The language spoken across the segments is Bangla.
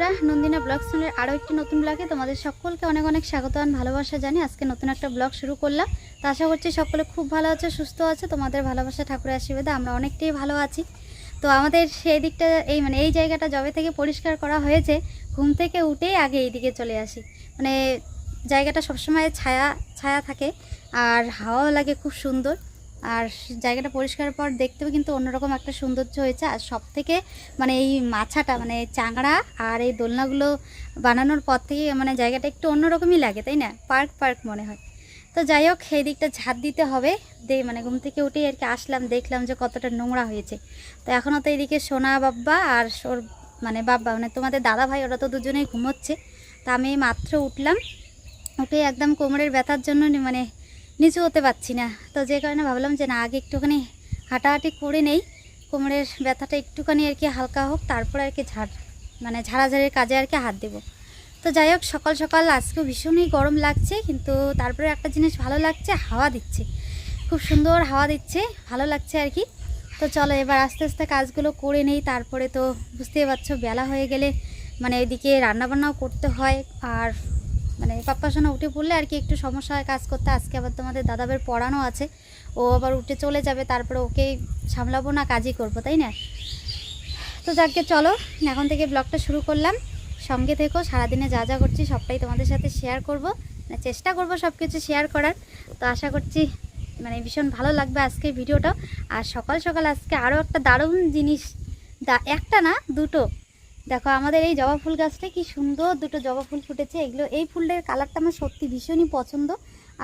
বন্ধুরা, নন্দিনা ব্লগ চ্যানেলের আরও একটি নতুন ব্লগে তোমাদের সকলকে অনেক অনেক স্বাগত আর ভালোবাসা জানি আজকে নতুন একটা ব্লগ শুরু করলাম। তো আশা করছি সকলে খুব ভালো আছে, সুস্থ আছে। তোমাদের ভালোবাসা, ঠাকুরের আশীর্বাদে আমরা অনেকটাই ভালো আছি। তো আমাদের সেই দিকটা, এই মানে এই জায়গাটা জবে থেকে পরিষ্কার করা হয়েছে, ঘুম থেকে উঠেই আগে এই দিকে চলে আসি। মানে জায়গাটা সবসময় ছায়া ছায়া থাকে, আর হাওয়াও লাগে খুব সুন্দর। আর জায়গাটা পরিষ্কার পর দেখতেও কিন্তু অন্যরকম একটা সৌন্দর্য হয়েছে। আর সব থেকে মানে এই মাছাটা মানে চাংড়া আর এই দোলনাগুলো বানানোর পর থেকে মানে জায়গাটা একটু অন্যরকমই লাগে, তাই না? পার্ক পার্ক মনে হয়। তো যাই হোক এই দিকটা ঝাঁট দিতে হবে। দে মানে ঘুম থেকে উঠেই আর কি আসলাম, দেখলাম যে কতটা নোংরা হয়েছে। তো এখনও তো এইদিকে সোনা বাব্বা আর ওর মানে বাব্বা মানে তোমাদের দাদা ভাই ওরা তো দুজনেই ঘুমোচ্ছে। তা আমি মাত্র উঠলাম। উঠে একদম কোমরের ব্যথার জন্য মানে নিচু হতে পারছি না। তো যে কারণে ভাবলাম যে না, আগে একটুখানি হাঁটাহাঁটি করে নেই। কোমরের ব্যথাটা একটুখানি আর কি হালকা হোক, তারপর আর কি ঝাড় মানে ঝাড়াঝাড়ির কাজে আর কি হাত দেবো। তো যাই হোক, সকাল সকাল, আজকেও ভীষণই গরম লাগছে, কিন্তু তারপরে একটা জিনিস ভালো লাগছে, হাওয়া দিচ্ছে। খুব সুন্দর হাওয়া দিচ্ছে, ভালো লাগছে আর কি। তো চলো এবার আস্তে আস্তে কাজগুলো করে নেই, তারপরে তো বুঝতেই পারছ, বেলা হয়ে গেলে মানে এদিকে রান্নাবান্নাও করতে হয়, আর মানে পাপ্পার সঙ্গে উঠে পড়লে আর কি একটু সমস্যা হয় কাজ করতে। আজকে আবার তোমাদের দাদাবের পড়ানো আছে। ও আবার উঠে চলে যাবে, তারপরে ওকে সামলাবো না, কাজই করব, তাই না? তো যাকে চলো, এখন থেকে ব্লগটা শুরু করলাম। সঙ্গে থেকো, সারাদিনে যা যা করছি সবটাই তোমাদের সাথে শেয়ার করব। না চেষ্টা করব সব কিছু শেয়ার করার। তো আশা করছি মানে ভীষণ ভালো লাগবে আজকের ভিডিওটা আর সকাল সকাল আজকে আরও একটা দারুণ জিনিস একটা না, দুটো। দেখো, আমাদের এই জবা ফুল গাছটা কি সুন্দর দুটো জবা ফুল ফুটেছে। এগুলো, এই ফুলটার কালারটা আমার সত্যি ভীষণই পছন্দ।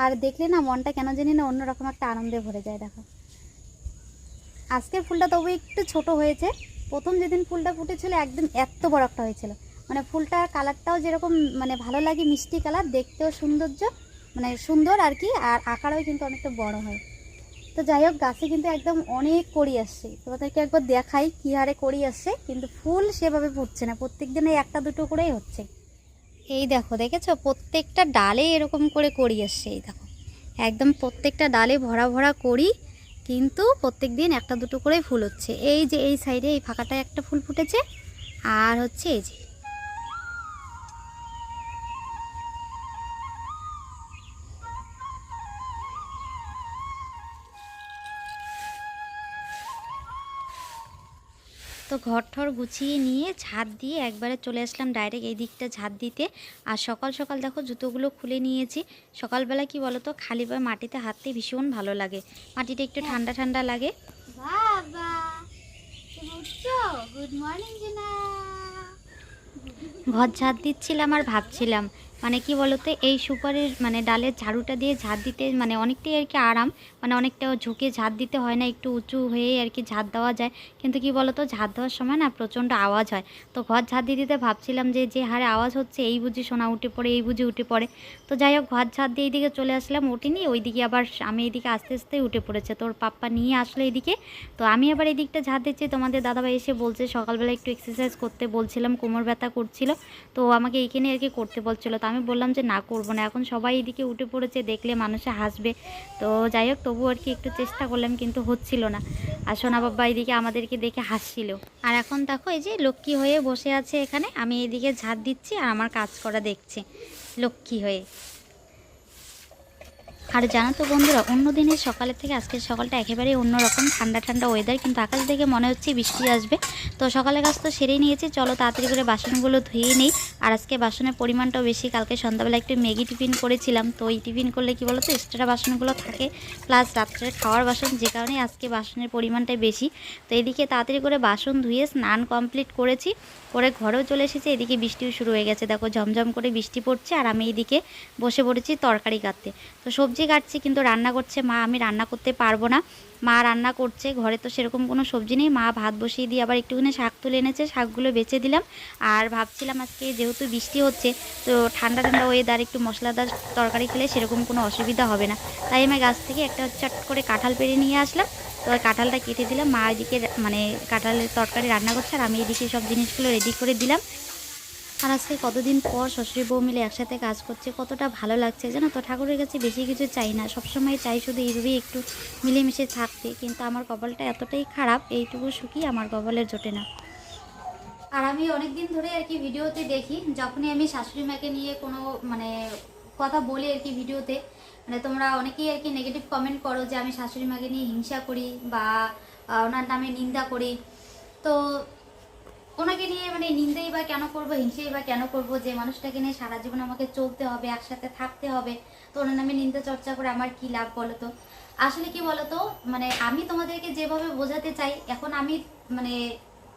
আর দেখলে না, মনটা কেন জানি না অন্যরকম একটা আনন্দে ভরে যায়, দেখো। আজকের ফুলটা তবু একটু ছোট হয়েছে। প্রথম যেদিন ফুলটা ফুটেছিল একদম এত বড় একটা হয়েছিল। মানে ফুলটার কালারটাও যেরকম মানে ভালো লাগে মিষ্টি কালার দেখতেও সৌন্দর্য মানে সুন্দর আর কি, আর আকারও কিন্তু অনেকটা বড় হয়। তো যাই হোক, গাছে কিন্তু একদম অনেক কড়ি আসছে তোমাদেরকে একবার দেখাই কী হারে কড়ি আসছে কিন্তু ফুল সেভাবে ফুটছে না। প্রত্যেক দিনে একটা দুটো করেই হচ্ছে। এই দেখো, দেখেছ? প্রত্যেকটা ডালে এরকম করে কড়ি আসছে এই দেখো। একদম প্রত্যেকটা ডালে ভরা ভরা করি কিন্তু প্রত্যেক দিন একটা দুটো করেই ফুল হচ্ছে। এই যে এই সাইডে এই ফাঁকাটায় একটা ফুল ফুটেছে, আর হচ্ছে এই যে তো ঘর ঠর গুছিয়ে নিয়ে ঝাঁট দিয়ে একবারে চলে আসলাম ডাইরেক্ট এই দিকটা ঝাঁট দিতে। আর সকাল সকাল দেখো জুতোগুলো খুলে নিয়েছি। সকালবেলা কি বলো তো খালি পায়ে মাটিতে হাঁটতে ভীষণ ভালো লাগে। মাটিটা একটু ঠান্ডা ঠান্ডা লাগে। বাবা তুমি উঠছো? গুড মর্নিং ঘর ঝাঁট দিচ্ছিলাম আর ভাবছিলাম মানে কি বলতো, এই সুপারির মানে ডালের ঝাড়ুটা দিয়ে ঝাঁট দিতে মানে অনেকটাই আর কি আরাম মানে অনেকটা ঝুঁকে ঝাঁট দিতে হয় না, একটু উঁচু হয়ে আর কি ঝাঁট দেওয়া যায়। কিন্তু কি বলতো ঝাঁট দেওয়ার সময় না প্রচণ্ড আওয়াজ হয়। তো ঘর ঝাঁট দিতে দিতে ভাবছিলাম যে যে হারে আওয়াজ হচ্ছে এই বুঝি সোনা উঠে পড়ে, এই বুঝি উঠে পড়ে। তো যাই হোক, ঘর ঝাঁট দিয়ে এইদিকে চলে আসলাম, উঠিনি, ওইদিকে আবার আমি এইদিকে আস্তে আস্তে উঠে পড়েছে। তোর পাপ্পা নিয়ে আসলো এইদিকে তো আমি আবার এই দিকটা ঝাঁট দিচ্ছি, তোমাদের দাদাভাই এসে বলছে, সকালবেলা একটু এক্সারসাইজ করতে বলছিলাম, কোমর ব্যথা করছিল। তো আমাকে এইখানে আর কি করতে বলছিল। তো আমি বললাম যে, না, করব না। এখন সবাই এদিকে উঠে পড়েছে, দেখলে মানুষে হাসবে। তো যাই হোক তবু আর কি একটু চেষ্টা করলাম, কিন্তু হচ্ছিল না। আর সোনা বাবা এদিকে আমাদেরকে দেখে হাসছিল। আর এখন দেখো, এই যে লক্ষ্মী হয়ে বসে আছে এখানে। আমি এদিকে ঝাঁট দিচ্ছি আর আমার কাজ করা দেখছে লক্ষ্মী হয়ে। আর জানো তো বন্ধুরা, অন্য দিনের সকালের থেকে আজকের সকালটা একেবারেই অন্যরকম। ঠান্ডা ঠান্ডা ওয়েদার কিন্তু আকাশ দেখে মনে হচ্ছে বৃষ্টি আসবে। তো সকালের কাজ তো সেরেই নিয়েছি, চলো তাড়াতাড়ি করে বাসনগুলো ধুয়ে নেই। আর আজকে বাসনের পরিমাণটাও বেশি, কালকে সন্ধ্যাবেলা একটু ম্যাগি টিফিন করেছিলাম। তো ওই টিফিন করলে কি বলো তো এক্সট্রা বাসনগুলো থাকে প্লাস রাত্রে খাওয়ার বাসন, যে কারণে আজকে বাসনের পরিমাণটাই বেশি। তো এদিকে তাড়াতাড়ি করে বাসন ধুয়ে স্নান কমপ্লিট করেছি, করে ঘরেও চলে এসেছে, এদিকে বৃষ্টিও শুরু হয়ে গেছে। দেখো ঝমঝম করে বৃষ্টি পড়ছে, আর আমি এদিকে বসে পড়েছি তরকারি কাটতে। তো সবজি কাটছি, কিন্তু রান্না করছে মা, আমি রান্না করতে পারব না। মা রান্না করছে, ঘরে তো সেরকম কোনো সবজি নেই। মা ভাত বসিয়ে দিয়ে আবার একটুখানি শাক তুলে এনেছে, শাকগুলো বেছে দিলাম। আর ভাবছিলাম আজকে যেহেতু বৃষ্টি হচ্ছে, তো ঠান্ডা ঠান্ডা ওয়েদার একটু মশলাদার তরকারি খেলে সেরকম কোনো অসুবিধা হবে না। তাই আমি গাছ থেকে একটা চট করে কাঁঠাল পেড়ে নিয়ে আসলাম। তো কাঁঠালটা কেটে দিলাম। মা এদিকে মানে কাঁঠালের তরকারি রান্না করছে, আর আমি এদিকে সব জিনিসগুলো রেডি করে দিলাম। আর আজকে কতদিন পর শ্বশুরি বউ মিলে একসাথে কাজ করছে, কতটা ভালো লাগছে জানো তো? ঠাকুরের কাছে বেশি কিছু চাই না, সবসময় চাই শুধু এইভাবেই একটু মিলেমিশে থাকতে। কিন্তু আমার কপালটা এতটাই খারাপ, এইটুকু সুখী আমার কপালের জোটে না। আর আমি অনেক দিন ধরে আর কি ভিডিওতে দেখি, যখনই আমি শাশুড়ি মাকে নিয়ে কোনো মানে কথা বলি আর কি ভিডিওতে মানে তোমরা অনেকেই আর কি নেগেটিভ কমেন্ট করো যে আমি শাশুড়ি মাকে নিয়ে হিংসা করি বা ওনার নামে নিন্দা করি। তো ওনাকে নিয়ে মানে নিন্দেই বা কেন করব, হিংসেই বা কেন করব, যে মানুষটাকে নিয়ে সারা জীবন আমাকে চলতে হবে, একসাথে থাকতে হবে, তো ওনার নামে নিন্দা চর্চা করে আমার কি লাভ বলো তো আসলে কি বলতো? মানে আমি তোমাদেরকে যেভাবে বোঝাতে চাই, এখন আমি মানে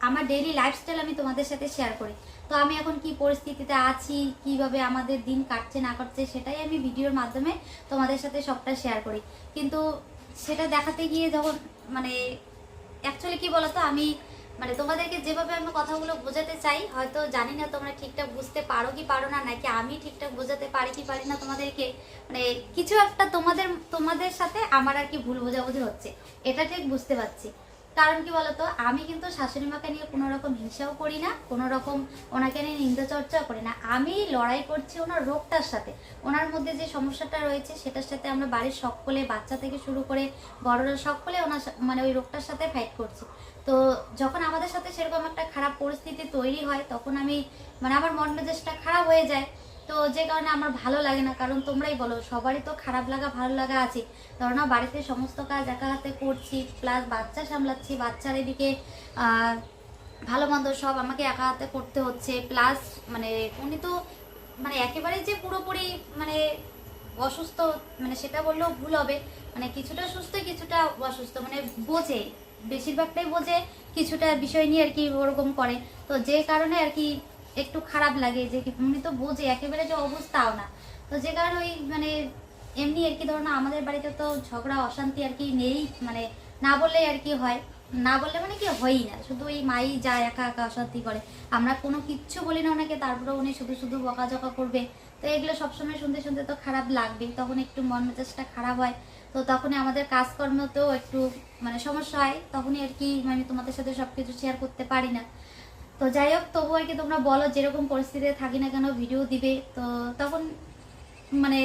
আমার ডেইলি লাইফস্টাইল আমি তোমাদের সাথে শেয়ার করি। তো আমি এখন কি পরিস্থিতিতে আছি, কীভাবে আমাদের দিন কাটছে, না কাটছে, সেটাই আমি ভিডিওর মাধ্যমে তোমাদের সাথে সবটা শেয়ার করি। কিন্তু সেটা দেখাতে গিয়ে যখন মানে অ্যাকচুয়ালি কি বলতো? আমি মানে তোমাদেরকে যেভাবে আমি কথাগুলো বোঝাতে চাই, হয়তো জানি না তোমরা ঠিকঠাক বুঝতে পারো কি পারো না, নাকি আমি ঠিকঠাক বোঝাতে পারি কি পারি না তোমাদেরকে মানে কিছু একটা তোমাদের তোমাদের সাথে আমার আর কি ভুল বোঝাবুঝি হচ্ছে। এটা ঠিক বুঝতে পারছি। কারণ কি বলতো? আমি কিন্তু শাশুড়ি মাকে নিয়ে কোনো রকম হিংসাও করি না কোনো রকম ওনাকে নিয়ে নিন্দা চর্চাও করি না। আমি লড়াই করছি ওনার রোগটার সাথে। ওনার মধ্যে যে সমস্যাটা রয়েছে সেটার সাথে আমরা বাড়ির সকলে, বাচ্চা থেকে শুরু করে বড়রা সকলে ওনার মানে ওই রোগটার সাথে ফাইট করছি। তো যখন আমাদের সাথে সেরকম একটা খারাপ পরিস্থিতি তৈরি হয়, তখন আমি মানে আমার মন মেজাজটা খারাপ হয়ে যায়। তো যে কারণে আমার ভালো লাগে না, কারণ তোমরাই বলো, সবারই তো খারাপ লাগা, ভালো লাগা আছে। ধরো বাড়িতে সমস্ত কাজ একা হাতে করছি প্লাস বাচ্চা সামলাচ্ছি, বাচ্চার এদিকে ভালো মন্দ সব আমাকে একা হাতে করতে হচ্ছে প্লাস মানে উনি তো মানে একেবারে যে পুরোপুরি মানে অসুস্থ মানে সেটা বললেও ভুল হবে। মানে কিছুটা সুস্থ, কিছুটা অসুস্থ মানে বোঝে, বেশিরভাগটাই বোঝে, কিছুটা বিষয় নিয়ে আর কি ওরকম করে। তো যে কারণে আর কি একটু খারাপ লাগে যে উনি তো বোঝে, একেবারে যে অবস্থাও না। তো যে কারণে ওই মানে এমনি আর কি ধরো না, আমাদের বাড়িতে তো ঝগড়া, অশান্তি আর কি নেই মানে না বললেই আর কি হয়। না বললে মানে কি হয়ই না, শুধু ওই মাই যায় একা একা অশান্তি করে। আমরা কোনো কিচ্ছু বলি না ওনাকে তারপরে উনি শুধু শুধু বকাঝকা করবে। তো এগুলো সবসময় শুনতে শুনতে তো খারাপ লাগবে তখন একটু মন মেজাজটা খারাপ হয়। তো তখনই আমাদের কাজকর্মতেও একটু মানে সমস্যা হয়, তখনই আর কি আমি তোমাদের সাথে সব কিছু শেয়ার করতে পারি না। তো যাই হোক তবু আর কি তোমরা বলো যেরকম পরিস্থিতিতে থাকি না কেন ভিডিও দিবে। তো তখন মানে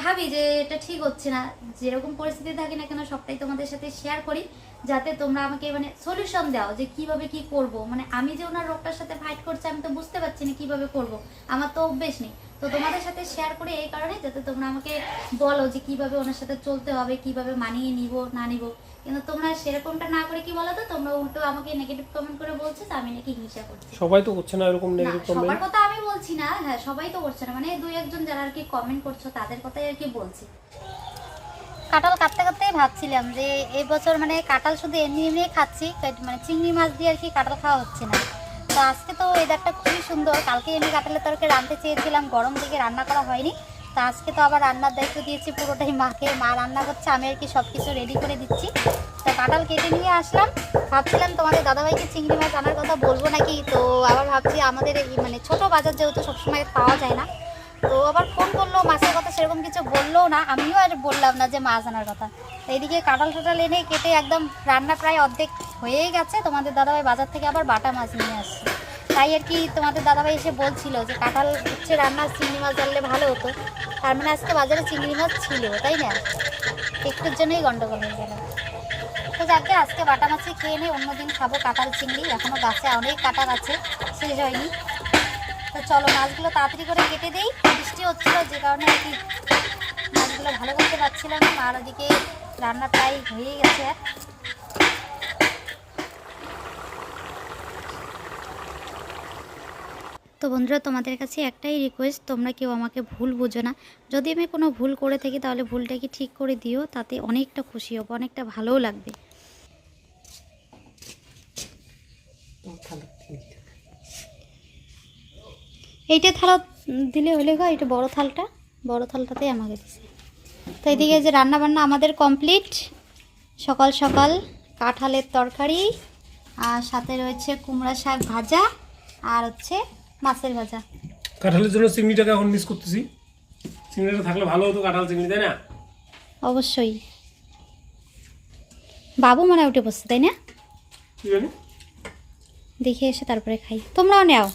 ভাবি যে এটা ঠিক হচ্ছে না। যেরকম পরিস্থিতি থাকি না কেন, সবটাই তোমাদের সাথে শেয়ার করি, যাতে তোমরা আমাকে মানে সলিউশন দাও যে কীভাবে কি করব। মানে আমি যে ওনার রোগটার সাথে ফাইট করছি, আমি তো বুঝতে পারছি না কীভাবে করব। আমার তো অভ্যেস নেই। তো তোমাদের সাথে শেয়ার করে এই কারণে যাতে তোমরা আমাকে বলো যে কীভাবে ওনার সাথে চলতে হবে, কীভাবে মানিয়ে নিব, না নিব। কিন্তু তোমরা সেরকমটা না করে কি বলো তো? তোমরা উল্টো আমাকে নেগেটিভ কমেন্ট করে বলছো আমি নাকি হিংসা করছি সবাই তো করছে না এরকম নেগেটিভ সবার কথা আমি বলছি না হ্যাঁ সবাই তো করছে না। মানে দুই একজন যারা আর কি কমেন্ট করছ তাদের কথাই আর কি বলছি। কাটতে কাটতেই ভাবছিলাম যে এই বছর মানে শুধু এমনি এমনি খাচ্ছি মানে চিংড়ি মাছ দিয়ে আর কি কাঁঠাল খাওয়া হচ্ছে না। তো আজকে তো ওয়েদারটা খুবই সুন্দর। কালকে এমনি কাঁঠালের তরকারি রাঁধতে চেয়েছিলাম গরম থেকে রান্না করা হয়নি। তো আজকে তো আবার রান্নার দায়িত্ব দিয়েছি, পুরোটাই মাকে। মা রান্না করছে, আমি আর কি সব কিছু রেডি করে দিচ্ছি। তো কাঁঠাল কেটে নিয়ে আসলাম। ভাবছিলাম তোমাদের দাদাভাইকে চিংড়ি মাছ আনার কথা বলব নাকি? তো আবার ভাবছি আমাদের এই মানে ছোট বাজার যেহেতু সবসময় পাওয়া যায় না, তো আবার ফোন করল, মাছের কথা সেরকম কিছু বললোও না, আমিও আর বললাম না যে মাছ আনার কথা। এইদিকে কাঁঠাল টাটাল এনে কেটে একদম রান্না প্রায় অর্ধেক হয়েই গেছে। তোমাদের দাদাভাই বাজার থেকে আবার বাটা মাছ নিয়ে আসছে। তাই আর কি তোমাদের দাদাভাই এসে বলছিল যে কাঁঠাল হচ্ছে রান্না চিংড়ি মাছ আনলে ভালো হতো। তার মানে আজকে বাজারে চিংড়ি মাছ ছিল, তাই না? একটুর জন্যই গন্ডগোল হয়ে গেল। তো যাকে আজকে বাটা মাছই খেয়ে নিই অন্যদিন খাব কাঁঠাল চিংড়ি। এখনও গাছে অনেক কাঁঠাল আছে, শেষ হয়নি। তো চলো মাছগুলো তাড়াতাড়ি করে কেটে দেই। বৃষ্টি হচ্ছিল যে কারণে আর কি মাছগুলো ভালো করতে পারছিলাম আর ওদিকে রান্না প্রায় হয়ে গেছে। তো বন্ধুরা, তোমাদের কাছে একটাই রিকোয়েস্ট তোমরা কেউ আমাকে ভুল বুঝো না। যদি আমি কোনো ভুল করে থাকি, তাহলে ভুলটাকে ঠিক করে দিও, তাতে অনেকটা খুশি হব, অনেকটা ভালোও লাগবে। এইটা থালা দিলে হলে গো এটা বড় থালটা, বড় থালটাতেই আমাকে দিছে। তো এদিকে যে রান্না বান্না আমাদের কমপ্লিট সকাল সকাল কাঁঠালের তরকারি, আর সাথে রয়েছে কুমড়া শাক ভাজা, আর হচ্ছে মাছের ভাজা। কাঁঠালের জন্য চিংড়িটাকে এখন মিস করতেছি। চিংড়িটা থাকলে ভালো হতো কাঁঠাল চিংড়ি তাই না? অবশ্যই। বাবু মনে উঠে বসছে তাই না? দেখে এসে তারপরে খাই। তোমরাও নেও।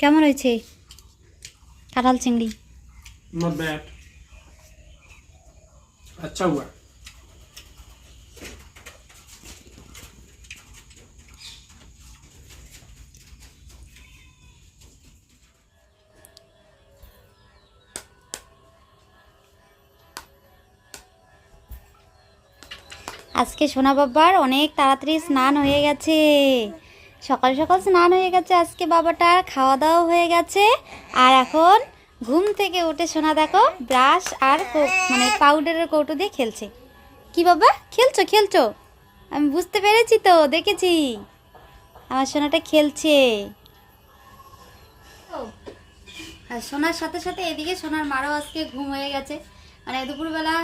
কেমন হয়েছে? কাঁঠাল চিংড়ি? আচ্ছা হুয়া আজকে সোনা বাবার অনেক তাড়াতাড়ি স্নান হয়ে গেছে। সকাল সকাল স্নান হয়ে গেছে আজকে বাবাটার খাওয়া দাওয়া হয়ে গেছে। আর এখন ঘুম থেকে উঠে সোনা দেখো ব্রাশ আর মানে পাউডারের কৌটো দিয়ে খেলছে। কি বাবা? খেলছো খেলছো? আমি বুঝতে পেরেছি তো, দেখেছি। আমার সোনাটা খেলছে। আর সোনার সাথে সাথে এদিকে সোনার মারও আজকে ঘুম হয়ে গেছে। মানে দুপুরবেলা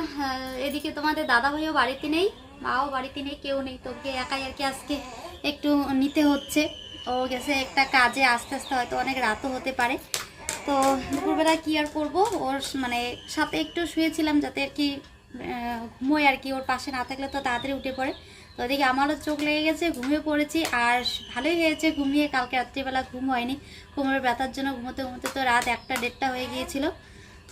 এদিকে তোমাদের দাদা ভাইও বাড়িতে নেই। মাও বাড়িতে নেই, কেউ নেই। তোকে একাই আর কি আজকে একটু নিতে হচ্ছে। ও গেছে একটা কাজে, আস্তে আস্তে হয়তো অনেক রাতও হতে পারে। তো দুপুরবেলা কি আর করব? ওর মানে সাথে একটু শুয়েছিলাম যাতে আর কি ঘুমোয় আর কি। ওর পাশে না থাকলে তো তাড়াতাড়ি উঠে পড়ে। তো ওদিকে আমারও চোখ লেগে গেছে, ঘুমিয়ে পড়েছি। আর ভালোই হয়েছে ঘুমিয়ে, কালকে রাত্রিবেলা ঘুম হয়নি। কোমরের ব্যথার জন্য ঘুমোতে ঘুমোতে তো রাত একটা দেড়টা হয়ে গিয়েছিল।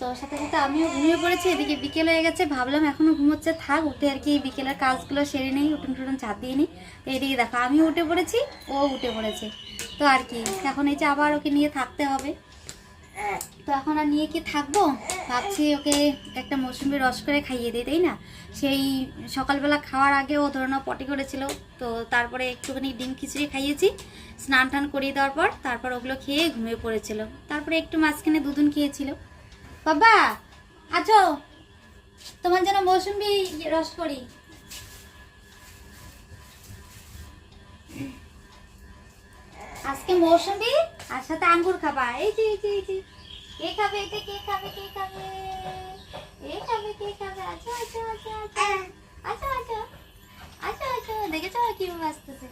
তো সাথে সাথে আমিও ঘুমিয়ে পড়েছি, এদিকে বিকেল হয়ে গেছে, ভাবলাম এখনও ঘুমোচ্ছে, থাক, উঠে আর কি এই বিকেলের কাজগুলো সেরে নেই, উঠুন টুটুন চাপ দিয়ে নিই তো এদিকে দেখো, আমিও উঠে পড়েছি, ও উঠে পড়েছে। তো আর কি, এখন এই যে আবার ওকে নিয়ে থাকতে হবে। তো এখন আর নিয়ে কি থাকব? ভাবছি ওকে একটা মৌসুমি রস করে খাইয়ে দিই, তাই না? সেই সকালবেলা খাওয়ার আগে ও ধরনের পটি করেছিল, তো তারপরে একটুখানি ডিম খিচুড়ি খাইয়েছি, স্নান টান করিয়ে দেওয়ার পর তারপর ওগুলো খেয়ে ঘুমিয়ে পড়েছিল। তারপরে একটু মাঝখানে দুদিন খেয়েছিল। বাবা আছো তোমার যেন মৌসুমি রস করি। আজকে মৌসুমি আর সাথে আঙ্গুর খাবা। এই যে এই যে এই যে। কে খাবে এতে কে খাবে কে খাবে? এ খাবে, কে খাবে? আছো আচ্ছা আচ্ছা আছো আছো আচ্ছা আছো দেখেছ কীভাবে আসতেছে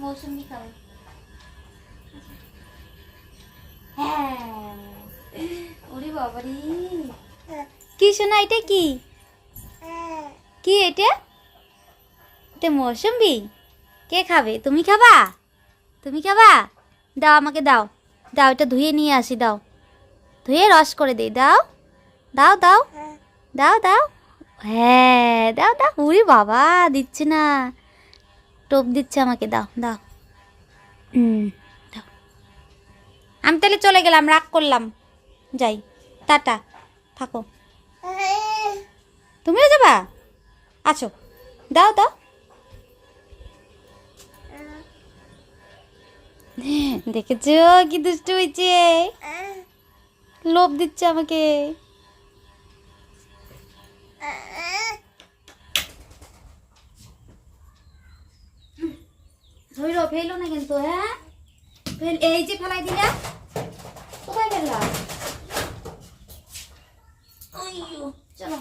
মৌসুমি খাবে। হ্যাঁ। বাবারি। কি শোনা এটা কি? কি এটা? এটা মৌসুম্বি। কে খাবে? তুমি খাবা? তুমি খাবা? দাও আমাকে, দাও। দাও, এটা ধুয়ে নিয়ে আসি, দাও। ধুয়ে রস করে দিই, দাও। দাও দাও। দাও দাও। হ্যাঁ দাও দাও। উরি বাবা, দিচ্ছে না। টোপ দিচ্ছে আমাকে, দাও দাও। দাও। আমি তাহলে চলে গেলাম, রাগ করলাম। যাই। টাটা থাকো। তুমিও যাবা? আছো দাও দাও। দেখেছ কি দুষ্ট হয়েছে? লোভ দিচ্ছে আমাকে। ধৈর ফেলো না কিন্তু হ্যাঁ? এই যে ফেলাই দিলা কোথায় ফেললা? আইয়ো, চলো।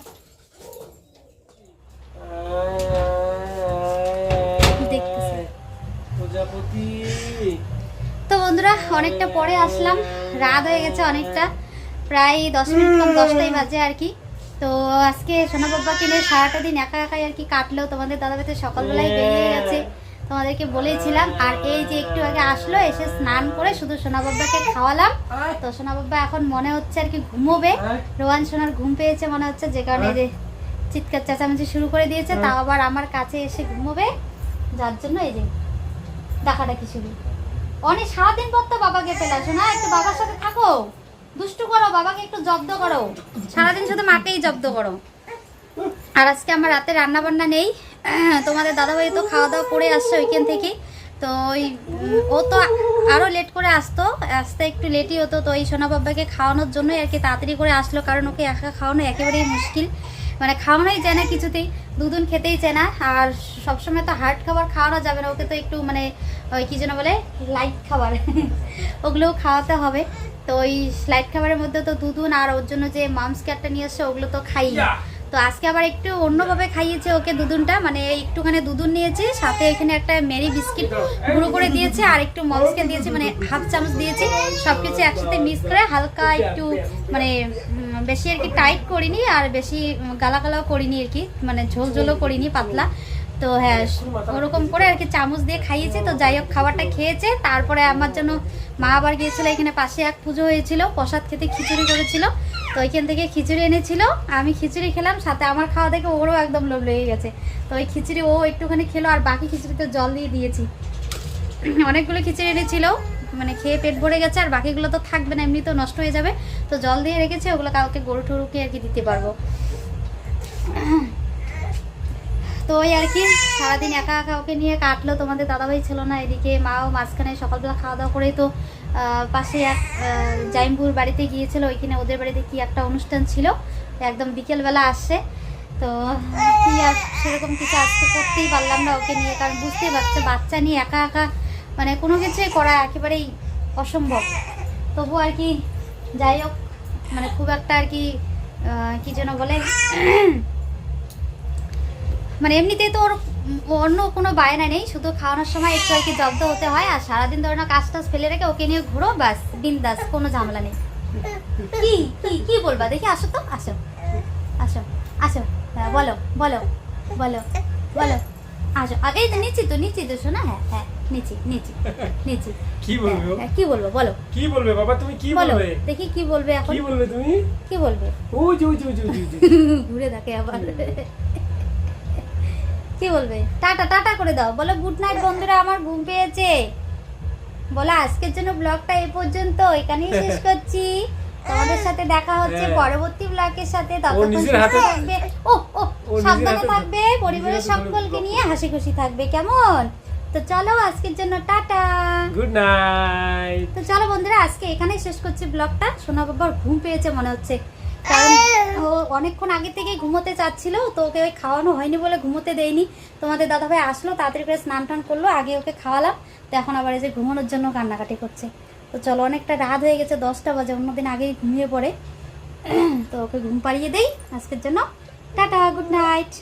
তো বন্ধুরা, অনেকটা পরে আসলাম। রাত হয়ে গেছে অনেকটা। প্রায় দশ মিনিট কম, দশটাই বাজে আর কি। তো আজকে সোনা বাবাকে নিয়ে সারাটা দিন একা একাই আর কি কাটলেও তোমাদের দাদা সকালবেলায় বেরিয়ে গেছে। তোমাদেরকে বলেছিলাম আর এই যে একটু আগে আসলো এসে স্নান করে শুধু সোনা বাবাকে খাওয়ালাম তো সোনা বাবা এখন মনে হচ্ছে আর কি ঘুমোবে। রোহান সোনার ঘুম পেয়েছে মনে হচ্ছে যে কারণে যে চিৎকার চেঁচামেচি শুরু করে দিয়েছে। তাও আবার আমার কাছে এসে ঘুমোবে যার জন্য এই যে ডাকাডাকি শুরু। অনেক সারাদিন পর তো বাবাকে পেলা শোনা একটু বাবার সাথে থাকো। দুষ্টু করো বাবাকে একটু জব্দ করো। সারাদিন শুধু মাকেই জব্দ করো। আর আজকে আমার রাতে রান্না বান্না নেই। তোমাদের দাদাভাই তো খাওয়া দাওয়া করে আসছে ওইখান থেকে। তো ওই ও তো আরও লেট করে আসতো, আসতে একটু লেটই হতো। তো এই সোনা বাবাকে খাওয়ানোর জন্যই আর কি তাড়াতাড়ি করে আসলো, কারণ ওকে একা খাওয়ানো একেবারেই মুশকিল। মানে খাওয়ানোই যায় না কিছুতেই, দুদিন খেতেই চায় না। আর সবসময় তো হার্ড খাবার খাওয়ানো যাবে না, ওকে তো একটু মানে ওই কী যেন বলে লাইট খাবার। ওগুলোও খাওয়াতে হবে। তো ওই লাইট খাবারের মধ্যে তো দুধুন আর ওর জন্য যে মামস ক্যাটটা নিয়ে এসছে ওগুলো তো খাই তো আজকে আবার একটু অন্যভাবে খাইয়েছে ওকে দুদুনটা মানে একটুখানি দুদুন নিয়েছে, সাথে এখানে একটা মেরি বিস্কিট গুঁড়ো করে দিয়েছে, আর একটু মলসকে দিয়েছে মানে হাফ চামচ দিয়েছে। সব কিছু একসাথে মিক্স করে হালকা একটু মানে বেশি আর কি টাইট করিনি, আর বেশি গালাগালাও গালা গালাও করিনি আর কি মানে ঝোল ঝোলও করিনি, পাতলা। তো হ্যাঁ ওরকম করে আর কি চামচ দিয়ে খাইয়েছে, তো যাই হোক খাবারটা খেয়েছে। তারপরে আমার জন্য মা আবার গিয়েছিল, এখানে পাশে এক পুজো হয়েছিল, প্রসাদ খেতে খিচুড়ি করেছিল। তো ওইখান থেকে খিচুড়ি এনেছিল, আমি খিচুড়ি খেলাম, সাথে আমার খাওয়া দেখে ওরও একদম লোভ লেগে গেছে। তো ওই খিচুড়ি ও একটুখানি খেলো, আর বাকি খিচুড়িতে জল দিয়ে দিয়েছি। অনেকগুলো খিচুড়ি এনেছিল মানে খেয়ে পেট ভরে গেছে, আর বাকিগুলো তো থাকবে না, এমনি তো নষ্ট হয়ে যাবে। তো জল দিয়ে রেখেছে, ওগুলো কাউকে গরু টরুকে আর কি দিতে পারব। তো ওই আর কি, সারাদিন একা একা ওকে নিয়ে কাটলো, তোমাদের দাদাভাই ছিল না এদিকে, মাও মাঝখানে সকালবেলা খাওয়া দাওয়া করেই তো পাশে এক জাইমপুর বাড়িতে গিয়েছিল, ওইখানে ওদের বাড়িতে কি একটা অনুষ্ঠান ছিল, একদম বিকেলবেলা আসছে তো কি আর সেরকম কিছু আজকে করতেই পারলাম না ওকে নিয়ে, কারণ বুঝতেই পারছে, বাচ্চা নিয়ে একা একা মানে কোনো কিছুই করা একেবারেই অসম্ভব। তবু আর কি, যাই হোক মানে খুব একটা আর কি কি যেন বলে মানে এমনিতেই তো ওর অন্য কোনো বায়না নেই শুধু খাওয়ানোর সময় একটু আর কি জব্দ হতে হয় আর সারাদিন ধরে না কাজ টাজ ফেলে রেখে ওকে নিয়ে ঘুরো বাস বিন্দাস কোনো ঝামেলা নেই। কি কি কি বলবা? দেখি আসো তো আসো আসো আসো হ্যাঁ বলো বলো বলো বলো আসো আ, এই তো নিচি তো নিচি তো শোনা হ্যাঁ হ্যাঁ নিচি নিচি নিচি কি বলবে ও? হ্যাঁ, কি বলব বলো। কি বলবে বাবা তুমি কি বলো বলবে? দেখি কি বলবে এখন। কি বলবে তুমি? কি বলবে? যে ওই যে, ওই যে। ঘুরে থাকে আবার। কি বলবে? টাটা টাটা করে দাও। বলো গুড নাইট বন্ধুরা আমার ঘুম পেয়েছে। বলো আজকের জন্য ব্লগটা এই পর্যন্ত। এখানেই শেষ করছি। তোমাদের সাথে দেখা হচ্ছে হ্যাঁ। পরবর্তী ব্লগের সাথে। ততক্ষণ থাকবে ও ও ও সাবধানে থাকবে। পরিবারের সকলকে নিয়ে হাসি খুশি থাকবে কেমন? তো চলো আজকের জন্য টাটা। গুড নাইট তো চলো বন্ধুরা আজকে এখানেই শেষ করছি ব্লগটা। সোনা বাবার ঘুম পেয়েছে মনে হচ্ছে। ও অনেকক্ষণ আগে থেকে ঘুমোতে চাচ্ছিল, তো ওকে ওই খাওয়ানো হয়নি বলে ঘুমোতে দেয়নি। তোমাদের দাদাভাই আসলো, তাড়াতাড়ি করে স্নান টান করল, আগে ওকে খাওয়ালাম, তো এখন আবার এসে ঘুমানোর জন্য কান্নাকাটি করছে। তো চলো, অনেকটা রাত হয়ে গেছে, দশটা বাজে, অন্যদিন আগেই ঘুমিয়ে পড়ে। তো ওকে ঘুম পাড়িয়ে দেই। আজকের জন্য টাটা, গুড নাইট।